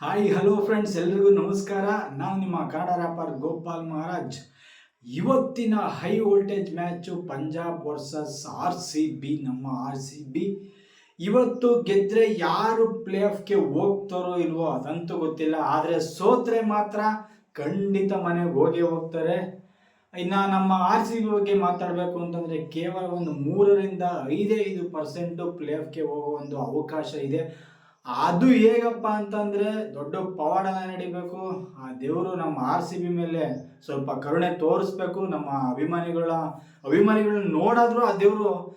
Hi hello friends ಎಲ್ರಿಗೂ ನಮಸ್ಕಾರ. ನಾನು ನಿಮ್ಮ ಕನ್ನಡ ರ್ಯಾಪರ್ ಗೋಪಾಲ್ ಮಹಾರಾಜ್. ಇವತ್ತಿನ high voltage match Punjab versus R C B ನಮ್ಮ ಆರ್ ಸಿ ಬಿ ಇವತ್ತು ಗೆದ್ದರೆ ಯಾರು ಪ್ಲೇ ಆಫ್ಗೆ ಹೋಗ್ತಾರೋ ಇಲ್ವೋ ಅದಂತೂ ಗೊತ್ತಿಲ್ಲ. ಆದರೆ ಸೋತ್ರೆ ಮಾತ್ರ ಖಂಡಿತ ಮನೆಗೆ ಹೋಗಿ ಹೋಗ್ತಾರೆ. ಇನ್ನು ನಮ್ಮ ಆರ್ ಸಿ ಬಿ ಬಗ್ಗೆ ಮಾತಾಡಬೇಕು ಅಂತಂದರೆ ಕೇವಲ ಒಂದು ಮೂರರಿಂದ ಐದೇ ಐದು ಪರ್ಸೆಂಟು ಪ್ಲೇ ಆಫ್ಗೆ ಹೋಗೋ ಒಂದು ಅವಕಾಶ ಇದೆ. ಅದು ಹೇಗಪ್ಪ ಅಂತಂದರೆ ದೊಡ್ಡ ಪವಾಡನ ನಡಿಬೇಕು. ಆ ದೇವರು ನಮ್ಮ ಆರ್ ಸಿ ಬಿ ಮೇಲೆ ಸ್ವಲ್ಪ ಕರುಣೆ ತೋರಿಸ್ಬೇಕು. ನಮ್ಮ ಅಭಿಮಾನಿಗಳ, ಅಭಿಮಾನಿಗಳನ್ನ ನೋಡಾದರೂ ಆ ದೇವರು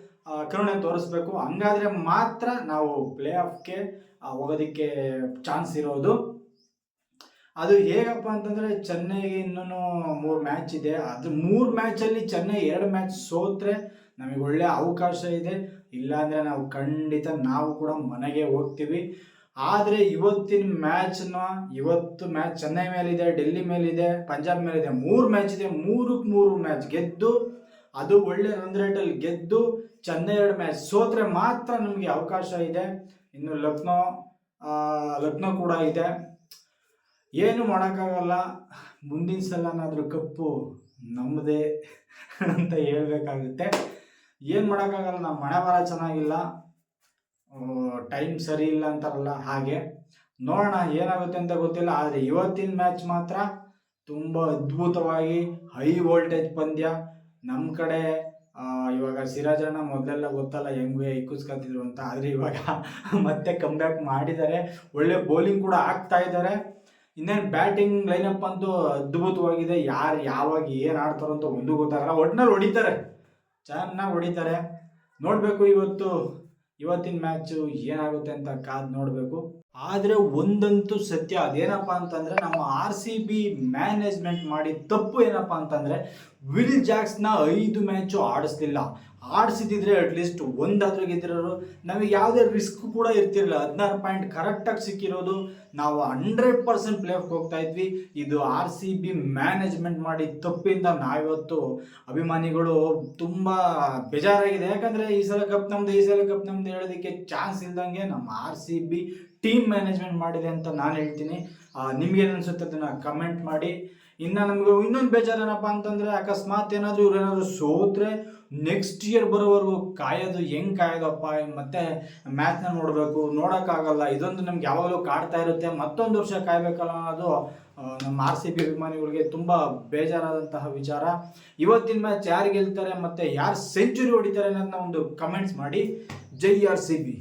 ಕರುಣೆ ತೋರಿಸ್ಬೇಕು. ಹಂಗಾದ್ರೆ ಮಾತ್ರ ನಾವು ಪ್ಲೇ ಆಫ್ಗೆ ಹೋಗೋದಕ್ಕೆ ಚಾನ್ಸ್ ಇರೋದು. ಅದು ಹೇಗಪ್ಪ ಅಂತಂದರೆ ಚೆನ್ನೈಗೆ ಇನ್ನೂ ಮೂರು ಮ್ಯಾಚ್ ಇದೆ. ಅದು ಮೂರು ಮ್ಯಾಚಲ್ಲಿ ಚೆನ್ನೈ ಎರಡು ಮ್ಯಾಚ್ ಸೋತ್ರೆ ನಮಗೆ ಒಳ್ಳೆ ಅವಕಾಶ ಇದೆ. ಇಲ್ಲಾಂದರೆ ನಾವು ಖಂಡಿತ ನಾವು ಕೂಡ ಮನೆಗೆ ಹೋಗ್ತೀವಿ. ಆದರೆ ಇವತ್ತಿನ ಮ್ಯಾಚ್ನ, ಇವತ್ತು ಮ್ಯಾಚ್ ಚೆನ್ನೈ ಮೇಲಿದೆ, ಡೆಲ್ಲಿ ಮೇಲಿದೆ, ಪಂಜಾಬ್ ಮೇಲಿದೆ, ಮೂರು ಮ್ಯಾಚ್ ಇದೆ ಮೂರಕ್ಕೆ ಮೂರು ಮ್ಯಾಚ್ ಗೆದ್ದು, ಅದು ಒಳ್ಳೆ ರನ್ ರೇಟಲ್ಲಿ ಗೆದ್ದು, ಚೆನ್ನೈ ಎರಡು ಮ್ಯಾಚ್ ಸೋತ್ರೆ ಮಾತ್ರ ನಮಗೆ ಅವಕಾಶ ಇದೆ. ಇನ್ನು ಲಕ್ನೋ ಲಕ್ನೋ ಕೂಡ ಇದೆ. ಏನು ಮಾಡೋಕ್ಕಾಗಲ್ಲ. ಮುಂದಿನ ಸಲನಾದರೂ ಕಪ್ಪು ನಮ್ಮದೇ ಅಂತ ಹೇಳ್ಬೇಕಾಗುತ್ತೆ. ಏನು ಮಾಡೋಕ್ಕಾಗಲ್ಲ ನಮ್ಮ ಮನೆ ಬರ ಚೆನ್ನಾಗಿಲ್ಲ ಟೈಮ್ ಸರಿ ಇಲ್ಲ ಅಂತಾರಲ್ಲ, ಹಾಗೆ. ನೋಡೋಣ ಏನಾಗುತ್ತೆ ಅಂತ ಗೊತ್ತಿಲ್ಲ, ಆದರೆ ಇವತ್ತಿನ ಮ್ಯಾಚ್ ಮಾತ್ರ ತುಂಬ ಅದ್ಭುತವಾಗಿ ಹೈ ವೋಲ್ಟೇಜ್ ಪಂದ್ಯ. ನಮ್ಮ ಕಡೆ ಇವಾಗ ಸಿರಾಜಣ್ಣ ಮೊದಲೆಲ್ಲ ಗೊತ್ತಲ್ಲ, ಹೆಂಗೆ ಇಕ್ಕಿಸ್ಕೊತಿದ್ರು ಅಂತ. ಆದರೆ ಇವಾಗ ಮತ್ತೆ ಕಮ್ಬ್ಯಾಕ್ ಮಾಡಿದ್ದಾರೆ. ಒಳ್ಳೆ ಬೌಲಿಂಗ್ ಕೂಡ ಆಗ್ತಾ ಇದ್ದಾರೆ. ಇನ್ನೇನು ಬ್ಯಾಟಿಂಗ್ ಲೈನಪ್ ಅಂತೂ ಅದ್ಭುತವಾಗಿದೆ. ಯಾರು ಯಾವಾಗ ಏನು ಆಡ್ತಾರೋ ಅಂತ ಒಂದು ಗೊತ್ತಾಗಲ್ಲ. ಒಟ್ಟಿನಲ್ಲಿ ಹೊಡಿತಾರೆ. ಚೆನ್ನಾಗಿ ಹೊಡಿತಾರೆ. ನೋಡಬೇಕು ಇವತ್ತು ಇವತ್ತಿನ ಮ್ಯಾಚು ಏನಾಗುತ್ತೆ ಅಂತ ಕಾದು ನೋಡಬೇಕು. ಆದರೆ ಒಂದಂತೂ ಸತ್ಯ ಅದೇನಪ್ಪ ಅಂತಂದರೆ ನಮ್ಮ ಆರ್ ಸಿ ಬಿ ಮ್ಯಾನೇಜ್ಮೆಂಟ್ ಮಾಡಿ ತಪ್ಪು ಏನಪ್ಪ ಅಂತಂದರೆ ವಿಲ್ ಜಾಕ್ಸ್ನ ಐದು ಮ್ಯಾಚು ಆಡಿಸ್ಲಿಲ್ಲ. ಆಡಿಸಿದ್ರೆ ಅಟ್ಲೀಸ್ಟ್ ಒಂದಾದ್ರೂ ಗೆದ್ದಿರೋರು. ನಮಗೆ ಯಾವುದೇ ರಿಸ್ಕ್ ಕೂಡ ಇರ್ತಿರಲಿಲ್ಲ. ಹದಿನಾರು ಪಾಯಿಂಟ್ ಕರೆಕ್ಟಾಗಿ ಸಿಕ್ಕಿರೋದು. ನಾವು ಹಂಡ್ರೆಡ್ ಪರ್ಸೆಂಟ್ ಪ್ಲೇ ಆಫ್ ಹೋಗ್ತಾ ಇದ್ವಿ. ಇದು ಆರ್ ಸಿ ಬಿ ಮ್ಯಾನೇಜ್ಮೆಂಟ್ ಮಾಡಿ ತಪ್ಪಿಂದ ನಾವಿವತ್ತು ಅಭಿಮಾನಿಗಳು ತುಂಬ ಬೇಜಾರಾಗಿದೆ. ಯಾಕಂದರೆ ಈ ಸಲ ಕಪ್ ನಮ್ದು, ಈ ಸಲ ಕಪ್ ನಮ್ದು ಹೇಳೋದಕ್ಕೆ ಚಾನ್ಸ್ ಇಲ್ದಂಗೆ ನಮ್ಮ R C B team management ಮಾಡಿದೆ ಅಂತ ನಾನು ಹೇಳ್ತೀನಿ. ನಿಮ್ಗೇನು ಅನ್ಸುತ್ತೆ ಅದನ್ನು ಕಮೆಂಟ್ ಮಾಡಿ. ಇನ್ನು ನಮಗೆ ಇನ್ನೊಂದು ಬೇಜಾರೇನಪ್ಪ ಅಂತಂದರೆ ಅಕಸ್ಮಾತ್ ಏನಾದರೂ ಇವರೇನಾದರೂ ಸೋತ್ರೆ ನೆಕ್ಸ್ಟ್ ಇಯರ್ ಬರೋವರೆಗೂ ಕಾಯೋದು ಹೆಂಗೆ ಕಾಯೋದಪ್ಪ? ಮತ್ತೆ ಮ್ಯಾಚ್ನ ನೋಡಬೇಕು, ನೋಡೋಕ್ಕಾಗಲ್ಲ. ಇದೊಂದು ನಮ್ಗೆ ಯಾವಾಗಲೂ ಕಾಡ್ತಾ ಇರುತ್ತೆ. ಮತ್ತೊಂದು ವರ್ಷ ಕಾಯಬೇಕಲ್ಲ ಅನ್ನೋದು ನಮ್ಮ ಆರ್ ಸಿ ಬಿ ಅಭಿಮಾನಿಗಳಿಗೆ ತುಂಬ ಬೇಜಾರಾದಂತಹ ವಿಚಾರ. ಇವತ್ತಿನ ಮ್ಯಾಚ್ ಯಾರು ಗೆಲ್ತಾರೆ ಮತ್ತು ಯಾರು ಸೆಂಚುರಿ ಹೊಡಿತಾರೆ ಅನ್ನೋದನ್ನ ಒಂದು ಕಮೆಂಟ್ಸ್ ಮಾಡಿ. ಜೈ ಆರ್ ಸಿ ಬಿ